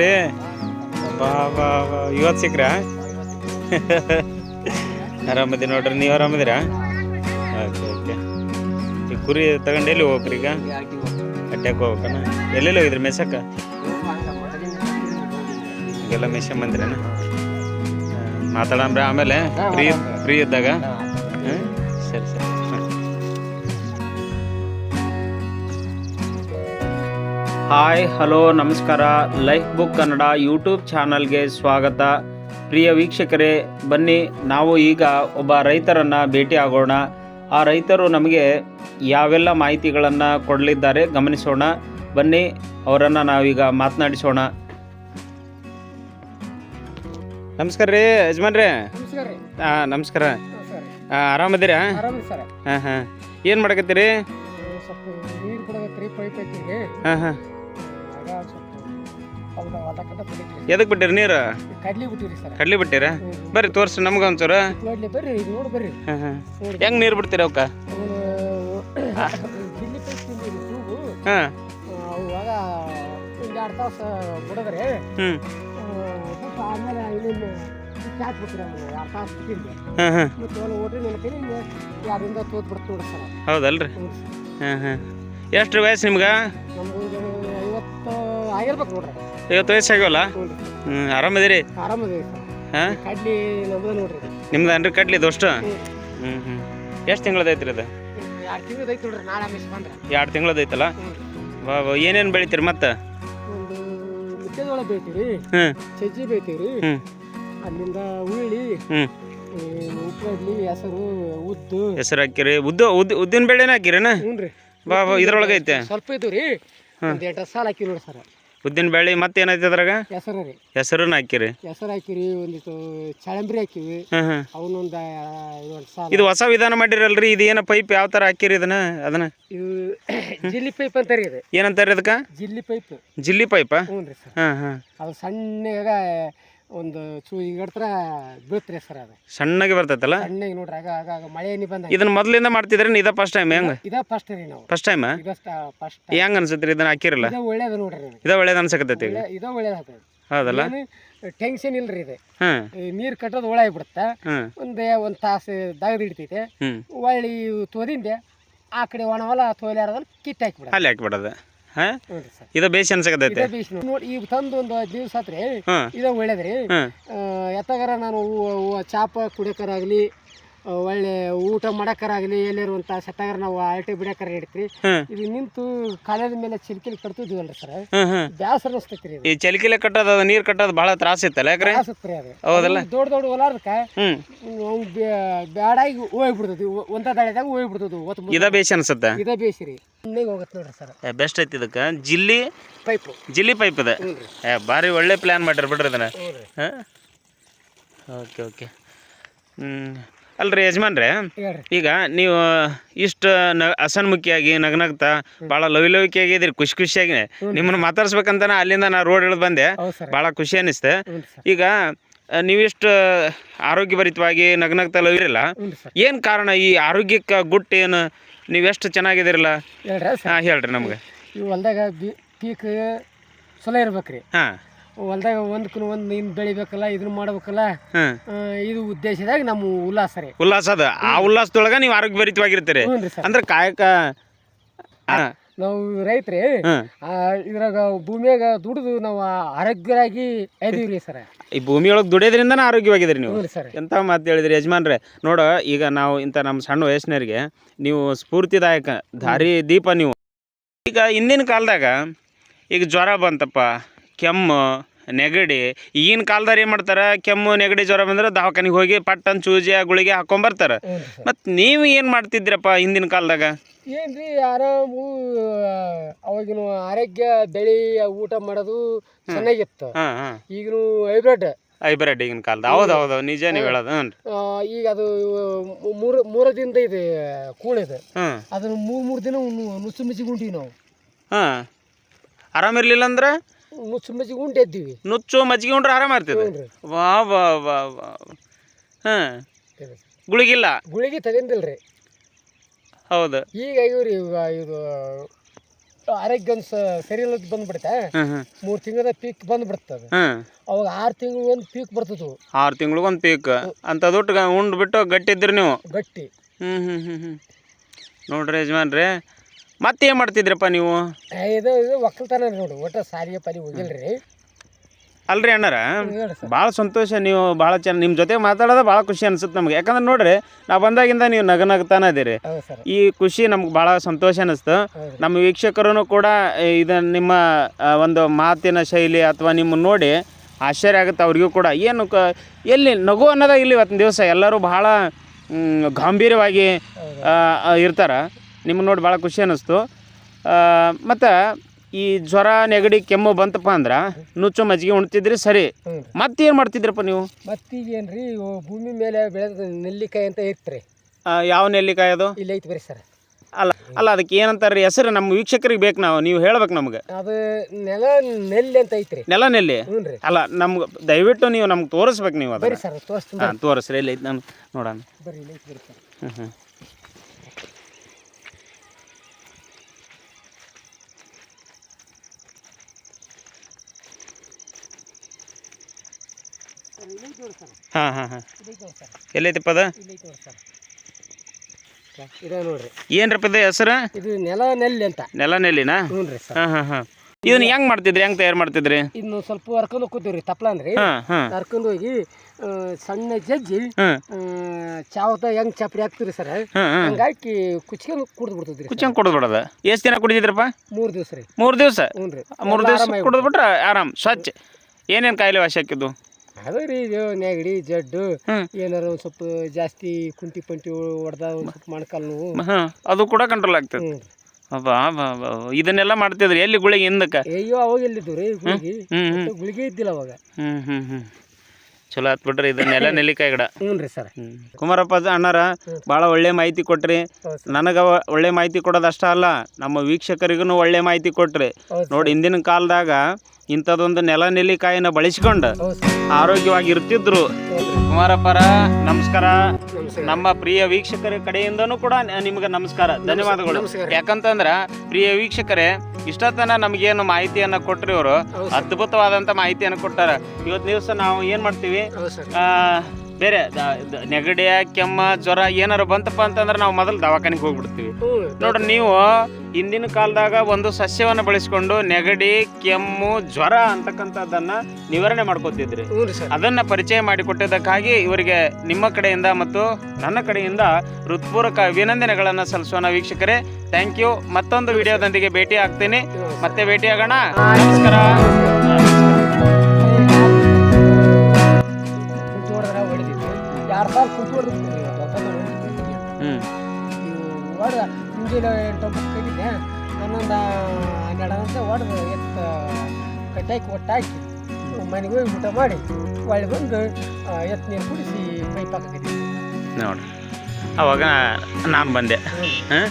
ರೀ ಬಾ ಬಾ ಬಾ. ಇವತ್ತು ಸಿಕ್ರಾ ಆರಾಮದಿ ನೋಡ್ರಿ. ನೀವು ಆರಾಮದಿರಾ? Okay okay. ಈ ಕುರಿ ತಗೊಂಡು ಎಲ್ಲಿ ಹೋಗ್ರಿ ಈಗ? ಅಡ್ಡಕ್ಕೆ ಹೋಗ್ಬೇಕನ? ಎಲ್ಲೆಲ್ಲಿ ಹೋಗಿದ್ರಿ ಮೆಸಕ್ಕ? ಈಗೆಲ್ಲ ಮೆಷನ್ ಬಂದ್ರೇನ ಮಾತಾಡಂಬ್ರೆ ಆಮೇಲೆ? ಫ್ರೀ ಫ್ರೀ ಇದ್ದಾಗ? ಹಾಯ್ ಹಲೋ ನಮಸ್ಕಾರ. ಲೈಫ್ ಬುಕ್ ಕನ್ನಡ ಯೂಟ್ಯೂಬ್ ಚಾನಲ್ಗೆ ಸ್ವಾಗತ. ಪ್ರಿಯ ವೀಕ್ಷಕರೇ ಬನ್ನಿ ನಾವು ಈಗ ಒಬ್ಬ ರೈತರನ್ನು ಭೇಟಿ ಆಗೋಣ. ಆ ರೈತರು ನಮಗೆ ಯಾವೆಲ್ಲ ಮಾಹಿತಿಗಳನ್ನು ಕೊಡಲಿದ್ದಾರೆ ಗಮನಿಸೋಣ. ಬನ್ನಿ ಅವರನ್ನು ನಾವೀಗ ಮಾತನಾಡಿಸೋಣ. ನಮಸ್ಕಾರ ರೀ ಯಜಮಾನ್ರೇ. ಹಾಂ ನಮಸ್ಕಾರ. ಆರಾಮದಿರಾ? ಹಾಂ ಹಾಂ. ಏನು ಮಾಡಕತ್ತೀರಿ? ಹಾಂ ಹಾಂ. ಎದಕ್ಕೆ ಬಿಟ್ಟಿರಿ ನೀರು? ಕಡ್ಲಿ ಬಿಟ್ಟಿರಿ ಸರ್. ಕಡ್ಲಿ ಬಿಟ್ಟಿರ? ಬರ್ರಿ ತೋರ್ಸಿ ನಮ್ಗೆ ಒಂಚೂರು. ನೋಡ್ಲಿ ಬರ್ರಿ ಇದು ನೋಡಿ ಬರ್ರಿ. ಹಾಂ ಹಾಂ. ನೋಡಿ. ಹೆಂಗೆ ನೀರು ಬಿಡ್ತೀರಿ ಅವಕ್ಕ? ಅವನು ತಿಂದಿರಿ ತೂಗು ಹಾಂ. ಅವಾಗ ಒಂದು ಎರಡು ತಾಸು ಬಿಡದ್ರಿ ಹ್ಞೂ ಆಮೇಲೆ ಇನ್ನೊಂದು ಚಾಕ್ ಬಿಟ್ರಿ ಅವನು ಎರಡು ತಾಸು ತಿಂದೆ ಹಾಂ ಹಾಂ. ಮತ್ತು ಅವನು ಓಟ್ರಿ ನನ್ನ ಯಾರಿಂದ ತೋತ್ ಬಿಡ್ತು ನೋಡಿ ಸರ್. ಹೌದಲ್ರಿ? ಹ್ಞೂ ಹಾಂ ಹಾಂ. ಎಷ್ಟು ವಯಸ್ಸು ನಿಮ್ಗೆ? ಐವತ್ತು ಆಗಿರ್ಬೇಕು ನೋಡ್ರಿ. ಐವತ್ತು ವಯಸ್ಸು ಆಗ್ಯವಲ್ಲ ಹ್ಞೂ ಆರಾಮದಿರಿ? ಆರಾಮದೇವಿ ಹಾಂ? ಕಡ್ಲಿ ನಮ್ದು ಹ್ಮ್ ನಿಮ್ದು ಅನ್ರಿ ದೋಷ್ಟು ಹ್ಞೂ ಹ್ಞೂ ಹ್ಞೂ ಎಷ್ಟು ತಿಂಗಳದೈತ್ರಿ ಅದು ಎರಡು ತಿಂಗಳು ಐತಿ ನೋಡ್ರಿ ನಾಳೆ ಮಿಸ್ ಬಂದ್ರೆ. ಎರಡು ತಿಂಗಳದೈತಲ್ಲ? ಬಾ ಏನೇನು ಬೆಳಿತೀರಿ ಮತ್ತೆ? ಒಂದು ಮೆಕ್ಕೆಜೋಳ ಹ್ಞೂ ಸಜ್ಜಿ ಹ್ಞೂ ಅಲ್ಲಿಂದ ಉಳ್ಳಿ ಹ್ಞೂ ಉಪ್ಪಡ್ಲಿ ಹೆಸರು ಉದ್ದು. ಹೆಸರು ಹಾಕಿರಿ. ಉದ್ದು ಉದ್ದು ಉದ್ದಿನ ಬೆಳೆನ ಹಾಕಿರೇನ? ಹ್ಞೂ ರೀ ಬಾ ಬಾ ಇದ್ರೊಳಗೆ ಐತೆ ಸ್ವಲ್ಪ ಇದ್ದು ರೀ ಸಾಲ ಹಾಕಿ ನೋಡಿ ಸರ್. ಉದ್ದಿನ ಬೇಳೆ ಮತ್ತೆ ಏನೈತೆ ಅದ್ರಾಗ? ಹೆಸರು ರೀ. ಹೆಸರನ್ನ ಹಾಕಿರಿ. ಹೆಸರು ಹಾಕಿರಿ ಒಂದಿಷ್ಟು ಚಳಂಬ್ರಿ ಹಾಕಿವಿ. ಹಾಂ ಹಾಂ ಅವನೊಂದು ಇದೊಂದು ಸಾಲ. ಇದು ಹೊಸ ವಿಧಾನ ಮಾಡಿರಲ್ರಿ ಇದು ಏನ ಪೈಪ್ ಯಾವ ಥರ ಹಾಕಿರಿ ಇದನ್ನ ಅದನ್ನ? ಇದು ಜಿಲ್ಲಿ ಪೈಪ್ ಅಂತಾರೆ ಇದು. ಏನಂತಾರೆ ಅದಕ್ಕೆ? ಜಿಲ್ಲಿ ಪೈಪ್ ಜಿಲ್ಲಿ ಪೈಪಾ ಹ್ಞೂ ರೀ ಸರ್. ಹಾಂ ಹಾಂ ಅದು ಸಣ್ಣಗ ಒಂದು ಚೂ ಈಗಡ್ತ್ರ ಬೀಳ್ತ್ರಿ ಸರ್ ಅದು. ಸಣ್ಣಗೆ ಬರ್ತೈತಲ್ಲ? ಸಣ್ಣಗೆ ನೋಡ್ರಿ ಆಗ ಆಗ ಆಗ ಮಳೆ ನೀ ಬಂದ ಇದನ್ನ ಮೊದಲಿಂದ ಮಾಡ್ತಿದ್ರೆ ಇದ ಫಸ್ಟ್ ಟೈಮ್ ಹೆಂಗ? ಇದ ಫಸ್ಟ್ ರೀ ನಾವು. ಫಸ್ಟ್ ಟೈಮ್ ಇದಷ್ಟ ಫಸ್ಟ್ ಹೆಂಗ್ ಅನ್ಸತ್ರಿ ಇದನ್ನ ಹಾಕಿರಲ್ಲ? ಇದ ಒಳ್ಳೇದು ನೋಡ್ರಿ ನನಗೆ ಇದ ಒಳ್ಳೇದು ಅನ್ಸಕತ್ತೈತಿ ಈಗ? ಒಳ್ಳೆ- ಇದ ಒಳ್ಳೇದು ಹೌದಲ್ಲ? ಟೆನ್ಷನ್ ಇಲ್ರಿ ಇದು. ಹಾಂ. ನೀರು ಕಟ್ಟೋದು ಒಳಗೆ ಬಿಡುತ್ತೆ ಹಾಂ. ಒಂದೇ ಒಂದು ತಾಸು ದಗದು ಹಿಡಿತೈತೆ. ಹ್ಞೂ ಒಳ್ಳಿ ತೋದಿಂದೆ ಆ ಕಡೆ ಒಣ ಹೊಲ ತೋಲಾರದಲ್ಲಿ ಕಿತ್ತು ಹಾಕಿಬಿಡ ಅಲ್ಲಿ ಹಾಕ್ಬಿಡೋದು. ಹಾಂ? ಇದು ಬೇಸಿ ಅನ್ಸಕತೈತೆ ನೋಡಿ ಈಗ ತಂದು ಒಂದು ಹತ್ತು ದಿವಸ ಆತ್ರಿ. ಹಾಂ. ಇದ ಒಳ್ಳೇದ್ರಿ. ಹಾಂ. ಎತ್ತಗಾರ ನಾನು ಚಾಪ ಕುಡಿಯೋಕರಾಗಲಿ ಒಳ್ಳೆ ಊಟ ಮಾಡಕ್ಕರಾಗಲಿ ಎಲ್ಲಾರು ಒಂದು ತಾಸು ಎತ್ತಗಾರ ನಾವು ಆಲ್ಟಿ ಬಿಡಕ್ಕಾರ ಹಿಡಿತ್ರಿ ಇದು ನಿಂತು ಕಾಲದ ಮೇಲೆ ಚಿಲ್ಕಿಲಿ ಕಟ್ತಿದ್ವಲ್ರಿ ಸರ್. ಬ್ಯಾಸರ ಅನಿಸ್ತೈತಿ ರೀ ಈ ಚಲಿಕಿಲೆ ಕಟ್ಟೋದು ಅದು ನೀರು ಕಟ್ಟೋದು ಭಾಳ ತ್ರಾಸ ಇತ್ತಲ್ಲ ಯಾಕ್ರೆ? ಅನಿಸುತ್ತೆ ಅದು. ಹೌದಲ್ಲ? ಅದು ದೊಡ್ಡ ದೊಡ್ಡ ಹೊಲ ಅದಕ್ಕೆ ಅವ್ನು ಬ್ಯಾಡಾಗಿ ಹೋಗ್ಬಿಡ್ತದೆ. ಒಂದ ದಾಳಿದಾಗ ಹೋಗ್ಬಿಡ್ತದೆ ಒತ್ತು ಇದ ಬೇಸಿ ಅನ್ಸುತ್ತೆ? ಇದೇ ಬೇಸಿರಿ ಹೋಗತ್ತೆ ನೋಡ್ರಿ ಸರ್. ಬೆಸ್ಟ್ ಐತಿ ಇದಕ್ಕೆ. ಜಿಲ್ಲಿ? ಪೈಪು. ಜಿಲ್ಲಿ ಪೈಪ್ ಇದೆ ಹ್ಞೂ ಏ ಭಾರಿ ಒಳ್ಳೆ ಪ್ಲ್ಯಾನ್ ಮಾಡಿರಿ ಬಿಡ್ರಿ ಇದನ್ನ. ಹಾಂ? Okay okay. ಹ್ಞೂ ಅಲ್ರಿ ಯಜಮಾನ್ರೆ ಈಗ ನೀವು ಇಷ್ಟು ನ ಹಸನ್ಮುಖಿಯಾಗಿ ಬಹಳ ಭಾಳ ಲವಿಲವಿಕೆಯಾಗಿ ಇದ್ರಿ ಖುಷಿ ಖುಷಿಯಾಗಿ ನಿಮ್ಮನ್ನು ಮಾತಾಡ್ಸ್ಬೇಕಂತಾನೆ ಅಲ್ಲಿಂದ ನಾ ರೋಡ್ ಇಳಿದು ಬಂದೆ ಭಾಳ ಖುಷಿ ಅನ್ನಿಸ್ತೆ ಈಗ ನೀವಿಷ್ಟು ಆರೋಗ್ಯಭರಿತವಾಗಿ ನಗ್ನಗ್ತಾ ಲವಿರಲ್ಲ. ಏನು ಕಾರಣ ಈ ಆರೋಗ್ಯಕ್ಕೆ ಗುಟ್ಟು ಏನು? ನೀವೆಷ್ಟು ಸರ್. ಹಾಂ ಹೇಳ್ರಿ ನಮ್ಗೆ. ಹೊಲ್ದಾಗ ಪೀಕ್ ಚಲೋ ಇರ್ಬೇಕ್ರಿ. ಹಾಂ. ಹೊಲ್ದಾಗ ಒಂದಕ್ಕೂ ಒಂದು ಇನ್ನು ಬೆಳಿಬೇಕಲ್ಲ ಇದನ್ನ ಮಾಡ್ಬೇಕಲ್ಲ ಇದು ಉದ್ದೇಶದಾಗ ನಮ್ಮ ಉಲ್ಲಾಸ ರೀ. ಉಲ್ಲಾಸ ಅದ. ಆ ಉಲ್ಲಾಸದೊಳಗ ನೀವು ಆರೋಗ್ಯ ಭರಿತವಾಗಿರ್ತೀರಿ ಸರ್. ಅಂದ್ರೆ ಕಾಯಕ ಆ, ನಾವು ರೈತ್ರಿ ಆ, ಇದ್ರಾಗ ಭೂಮಿಯಾಗ ದುಡಿದು ನಾವು ಆರೋಗ್ಯರಾಗಿ ಇದೀವಿ ರೀ ಸರ್. ಈ ಭೂಮಿಯೊಳಗೆ ದುಡಿಯೋದ್ರಿಂದನೇ ಆರೋಗ್ಯವಾಗಿದ್ದೀರಿ ನೀವು. ಹ್ಞೂ ಸರ್. ಎಂಥ ಮಾತು ಹೇಳಿದ್ರಿ ಯಜಮಾನ್ರೆ ನೋಡು ಈಗ ನಾವು ಇಂಥ ನಮ್ಮ ಸಣ್ಣ ವಯಸ್ಸಿನವ್ರಿಗೆ ನೀವು ಸ್ಫೂರ್ತಿದಾಯಕ ದಾರಿ ದೀಪ ನೀವು. ಈಗ ಹಿಂದಿನ ಕಾಲದಾಗ ಈಗ ಜ್ವರ ಬಂತಪ್ಪ ಕೆಮ್ಮು ನೆಗಡಿ. ಈಗಿನ ಕಾಲದಾಗ ಏನು ಮಾಡ್ತಾರೆ? ಕೆಮ್ಮು ನೆಗಡಿ ಜ್ವರ ಬಂದ್ರೆ ದವಾಖಾನಿಗೆ ಹೋಗಿ ಪಟ್ಟನ್ ಚೂಜಿ ಆ ಗುಳಿಗೆ ಹಾಕೊಂಬರ್ತಾರೆ. ಮತ್ತು ನೀವು ಏನು ಮಾಡ್ತಿದ್ರಪ್ಪ ಹಿಂದಿನ ಕಾಲದಾಗ? ಏನ್ರಿ ಆರಾಮು ಅವಾಗಿನ ಆರೋಗ್ಯ ಬೆಳಿ ಊಟ ಮಾಡೋದು ಚೆನ್ನಾಗಿತ್ತು. ಹಾಂ ಹಾಂ. ಈಗಿನ ಹೈಬ್ರಿಡ್. ಹೈಬ್ರಿಡ್ ಈಗಿನ ಕಾಲದ. ಹೌದು ಹೌದು ನಿಜ ನೀವು ಹೇಳೋದು. ಹ್ಞೂ ಈಗ ಅದು ಮೂರು ಮೂರು ದಿನದ ಇದೆ. ಕೂಳಿದೆ ಅದನ್ನು ಅದನ್ನ ಮೂರು ಮೂರು ದಿನ ನುಸು ನುಚ್ಚು ಮುಚ್ಚಿಗೆ ಉಂಟೀವಿ ನಾವು. ಹಾಂ. ಆರಾಮಿರ್ಲಿಲ್ಲ ಅಂದ್ರೆ? ನುಚ್ಚು ಮಜ್ಜಿಗೆ ಉಂಡೆ ಎದ್ದೀವಿ. ನುಚ್ಚು ಮಜ್ಜಿಗೆ ಉಂಡ್ರೆ ಆರಾಮ ಹ್ಞೂ ರೀ ವಾ ವಾ ವಾ ವಾ ಹಾಂ. ಗುಳಿಗಿಲ್ಲ? ಗುಳಿಗೆ ತಗೊಂಡಿಲ್ರಿ. ಹೌದು. ಈಗ ಇವ್ರಿ ಇವ ಇದು ಆರೋಗ್ಯ ಒಂದು ಸರಿ ಇಲ್ಲದ್ ಬಂದ್ಬಿಡುತ್ತೆ. ಮೂರು ತಿಂಗಳ ಪೀಕ್ ಬಂದ್ಬಿಡ್ತದೆ. ಅವಾಗ ಆರು ತಿಂಗಳು ಒಂದು ಪೀಕ್ ಬರ್ತದೆ. ಆರು ತಿಂಗ್ಳಿಗೊಂದು ಪೀಕ್. ಅಂತ ದುಟ್ಟು ಉಂಡು ಬಿಟ್ಟು ಗಟ್ಟಿದ್ರಿ ನೀವು? ಗಟ್ಟಿ. ಹ್ಞೂ ಹ್ಞೂ ಹ್ಞೂ ಹ್ಞೂ ನೋಡ್ರಿ ಯಜಮಾನ್ರಿ ಮತ್ತೇನು ಮಾಡ್ತಿದ್ರಪ್ಪ ನೀವು? ಇದು ಇದು ಒಕ್ಕಲ್ತನ ನೋಡಿ. ಒಟ್ಟು ಸಾರಿಗೆ ಪಾರಿ ಹೋಗಿಲ್ರಿ. ಅಲ್ರಿ ಅಣ್ಣಾರ? ಭಾಳ ಸಂತೋಷ ನೀವು ಭಾಳ ಚೆನ್ನ ನಿಮ್ಮ ಜೊತೆ ಮಾತಾಡೋದು ಭಾಳ ಖುಷಿ ಅನಿಸುತ್ತೆ ನಮ್ಗೆ. ಯಾಕಂದ್ರೆ ನೋಡ್ರಿ ನಾವು ಬಂದಾಗಿಂದ ನೀವು ನಗ ನಗ್ತಾನೆ ಇದೀರಿ. ಈ ಖುಷಿ ನಮ್ಗೆ ಭಾಳ ಸಂತೋಷ ಅನ್ನಿಸ್ತು ನಮ್ಮ ವೀಕ್ಷಕರು ಕೂಡ ಇದು ನಿಮ್ಮ ಒಂದು ಮಾತಿನ ಶೈಲಿ ಅಥವಾ ನಿಮ್ಮ ನೋಡಿ ಆಶ್ಚರ್ಯ ಆಗುತ್ತೆ ಅವ್ರಿಗೂ ಕೂಡ. ಏನು ಕ ಎಲ್ಲಿ ನಗು ಅನ್ನೋದ ಇಲ್ಲಿ ಇವತ್ತಿನ ದಿವಸ. ಎಲ್ಲರೂ ಭಾಳ ಗಂಭೀರವಾಗಿ ಗಾಂಭೀರ್ಯವಾಗಿ ಇರ್ತಾರೆ. ನಿಮ್ಮನ್ನ ನೋಡಿ ಭಾಳ ಖುಷಿ ಅನ್ನಿಸ್ತು. ಮತ್ತು ಈ ಜ್ವರ ನೆಗಡಿ ಕೆಮ್ಮು ಬಂತಪ್ಪ ಅಂದ್ರೆ ನುಚ್ಚು ಮಜ್ಜಿಗೆ ಉಣ್ತಿದ್ರಿ ಸರಿ. ಮತ್ತೆ ಏನು ಮತ್ತೇನು ಮಾಡ್ತಿದ್ರಪ್ಪ ನೀವು? ಮತ್ತೀಗೇನು ರೀ ಭೂಮಿ ಮೇಲೆ ಬೆಳೆದ ನೆಲ್ಲಿಕಾಯಿ ಅಂತ ಆ, ಯಾವ ನೆಲ್ಲಿಕಾಯಿ ಅದು? ಇಲ್ಲಿ ಐತಿ ಬರೀ ಸರ್. ಅಲ್ಲ ಅಲ್ಲ ಅದಕ್ಕೆ ಏನಂತಾರೆ ಹೆಸರು ನಮ್ಮ ವೀಕ್ಷಕರಿಗೆ ಬೇಕು ನಾವು ನೀವು ಹೇಳ್ಬೇಕು ನಮ್ಗೆ. ಅದು ನೆಲ ನೆಲ್ಲಿ ಅಂತ ಐತ್ರಿ. ನೆಲ ನೆಲ್ಲಿ? ಅಲ್ಲ ನಮ್ಗೆ ದಯವಿಟ್ಟು ನೀವು ನಮ್ಗೆ ತೋರಿಸ್ಬೇಕು ನೀವು ಅದು ಅದನ್ನು ಸರ್ ತೋರಿಸ್ತೀನಿ ಹಾಂ ತೋರಿಸ್ರಿ ಇಲ್ಲಿ ಐತೆ ನಾನು ನೋಡೋಣ. ಹ್ಞೂ ಹ್ಞೂ ಸರ್ ಇಲ್ಲಿ ಐತಿ ನೋಡಿ ಸರ್ ಹಾಂ ಎಲ್ಲೈತಪ್ಪ ಅದು? ಇದ ನೋಡ್ರಿ. ಏನ್ರಪ್ಪ ಇದು ಹೆಸರು? ಇದು ನೆಲ ನೆಲ್ಲಿ ಅಂತ. ನೆಲ ನೆಲ್ಲಿನಾ? ಹ್ಞೂ ರೀ ಸರ್. ಹಾಂ ಹಾಂ ಹಾಂ. ಇದನ್ನ ಹೆಂಗೆ ಮಾಡ್ತಿದ್ರಿ? ಹೆಂಗ್ ತಯಾರು ಮಾಡ್ತಿದ್ರಿ? ಇನ್ನು ಸ್ವಲ್ಪ ಹರ್ಕೊಂಡು ಕೂತೀವ್ರಿ ತಪ್ಲ ಅಂದ್ರಿ ಹರ್ಕೊಂಡು ಹೋಗಿ ಸಣ್ಣ ಜಜ್ಜಿ ಚಾವತ ಹೆಂಗ್ ಚಾಪಡಿ ಹಾಕ್ತಿರಿ ಸರ್. ಹಂಗಾಕಿ ಹಂಗಾಗಿ ಕುಚ್ಕೊಂಡು ಕುಡ್ದು ಬಿಡ್ತಿದ್ರಿ ಕುಚ್ಕೊಂಡ್ ಕುಡ್ದು ಬಿಡೋದು? ಎಷ್ಟು ದಿನ ಕುಡಿದಿದ್ರಪ್ಪ? ಮೂರು ದಿವಸ ರೀ. ಮೂರು ದಿವಸ? ಮೂರು ದಿವಸ ಕುಡ್ದು ಬಿಟ್ರ ಆರಾಮ್ ಸ್ವಚ್ಛ. ಏನೇನ್ ಕಾಯಿಲೆ ವಾಸಿ ಹಾಕಿದ್ದು? ಅದೇ ರೀ ಇದು ನೆಗಡಿ ಜಡ್ಡು. ಹ್ಮ್. ಏನಾರ ಒಂದು ಸ್ವಲ್ಪ ಜಾಸ್ತಿ ಕುಂಟಿ ಪಂಟಿ ಹೊಡೆದ ಒಂದು ಸ್ವಲ್ಪ ಮೊಣಕಾಲು ನೋವು. ಹಾಂ ಅದು ಕೂಡ ಕಂಟ್ರೋಲ್ ಆಗ್ತದೆ. ಅಬ್ಬಾ ಅಬ್ಬಾ, ಅಬ್ಬಾ. ಇದನ್ನೆಲ್ಲ ಮಾಡ್ತಿದ್ರಿ ಎಲ್ಲಿ ಗುಳಿಗೆ ಹಿಂದಕ್ಕೆ? ಅಯ್ಯೋ ಅವಾಗ ಎಲ್ಲಿದ್ದು ರೀ ಗುಳಿಗೆ? ಹ್ಮ್, ಹ್ಮ್. ಗುಳಿಗೆ ಇದ್ದಿಲ್ಲ ಅವಾಗ. ಹ್ಞೂ ಹ್ಞೂ ಹ್ಞೂ ಚಲೋ ಆತ್ ಬಿಡ್ರಿ ಇದು ನೆಲ ನೆಲ್ಲಿಕಾಯಿ ಗಿಡ. ಹ್ಞೂ ರೀ ಸರ್. ಕುಮಾರಪ್ಪ ಅಣ್ಣಾರ ಭಾಳ ಒಳ್ಳೆ ಮಾಹಿತಿ ಕೊಟ್ರಿ. ನನಗ ಒಳ್ಳೆ ಮಾಹಿತಿ ಕೊಡೋದು ಅಷ್ಟೇ ಅಲ್ಲ ನಮ್ಮ ವೀಕ್ಷಕರಿಗೂ ಒಳ್ಳೆ ಮಾಹಿತಿ ಕೊಟ್ರಿ. ನೋಡಿ ಹಿಂದಿನ ಕಾಲದಾಗ ಇಂಥದೊಂದು ನೆಲ ನೆಲ್ಲಿಕಾಯಿನ ಬಳಸ್ಕೊಂಡು ಆರೋಗ್ಯವಾಗಿ ಇರ್ತಿದ್ರು ಕುಮಾರಪ್ಪರ ನಮಸ್ಕಾರ. ನಮ್ಮ ಪ್ರಿಯ ವೀಕ್ಷಕರ ಕಡೆಯಿಂದನೂ ಕೂಡ ನಿಮ್ಗೆ ನಮಸ್ಕಾರ ಧನ್ಯವಾದಗಳು. ಯಾಕಂತಂದ್ರ ಪ್ರಿಯ ವೀಕ್ಷಕರೇ ಇಷ್ಟತನ ನಮಗೇನು ಮಾಹಿತಿಯನ್ನ ಕೊಟ್ರಿ ಅವರು ಹೌದು ಅದ್ಭುತವಾದಂತ ಮಾಹಿತಿಯನ್ನು ಕೊಟ್ಟಾರ. ಇವತ್ತು ದಿವಸ ನಾವು ಏನ್ ಮಾಡ್ತೀವಿ? ಆ, ಬೇರೆ ನೆಗಡಿಯ ಕೆಮ್ಮ ಜ್ವರ ಏನಾರ ಬಂತಪ್ಪ ಅಂತಂದ್ರೆ ನಾವು ಮೊದಲು ದವಾಖಾನೆಗೆ ಹೋಗ್ಬಿಡ್ತೀವಿ. ನೋಡ್ರಿ ನೀವು ಹಿಂದಿನ ಕಾಲದಾಗ ಒಂದು ಸಸ್ಯವನ್ನು ಬಳಸಿಕೊಂಡು ನೆಗಡಿ ಕೆಮ್ಮು ಜ್ವರ ಅಂತಕ್ಕಂಥದ್ದನ್ನ ನಿವಾರಣೆ ಮಾಡ್ಕೊತಿದ್ರಿ. ಅದನ್ನ ಪರಿಚಯ ಮಾಡಿಕೊಟ್ಟಿದ್ದಕ್ಕಾಗಿ ಇವರಿಗೆ ನಿಮ್ಮ ಕಡೆಯಿಂದ ಮತ್ತು ನನ್ನ ಕಡೆಯಿಂದ ಹೃತ್ಪೂರ್ವಕ ಅಭಿನಂದನೆಗಳನ್ನು ಸಲ್ಲಿಸೋಣ ವೀಕ್ಷಕರೇ. Thank you. ಮತ್ತೊಂದು ವಿಡಿಯೋದೊಂದಿಗೆ ಭೇಟಿ ಆಗ್ತೀನಿ ಮತ್ತೆ ಭೇಟಿಯಾಗೋಣ. ನಮಸ್ಕಾರ. ಎರಡು ಸಾವಿರ ಕುಂತು ಹೊಡೆದು ಹ್ಮ್. ಹೊಡೆದ ಮುಂಜಾನೆ ಎಂಟು ಒಂಬತ್ತು ಕಟ್ಟಿದ್ದೆ ಹನ್ನೊಂದು ಹನ್ನೆರಡು ಅಂತ ಹೊಡೆದು ಎತ್ತು ಕಟ್ಟಾಕಿ ಒಟ್ಟಾಕಿ ಮನೆಗೆ ಹೋಗಿ ಊಟ ಮಾಡಿ ಒಳ್ಳೆ ಬಂದು ಎತ್ತು ನೀರು ಕುಡಿಸಿ ಪೈಪ್ ಹಾಕಿದ್ವಿ ನೋಡಿ ಅವಾಗ ನಾನು ಬಂದೆ. ಹಾಂ?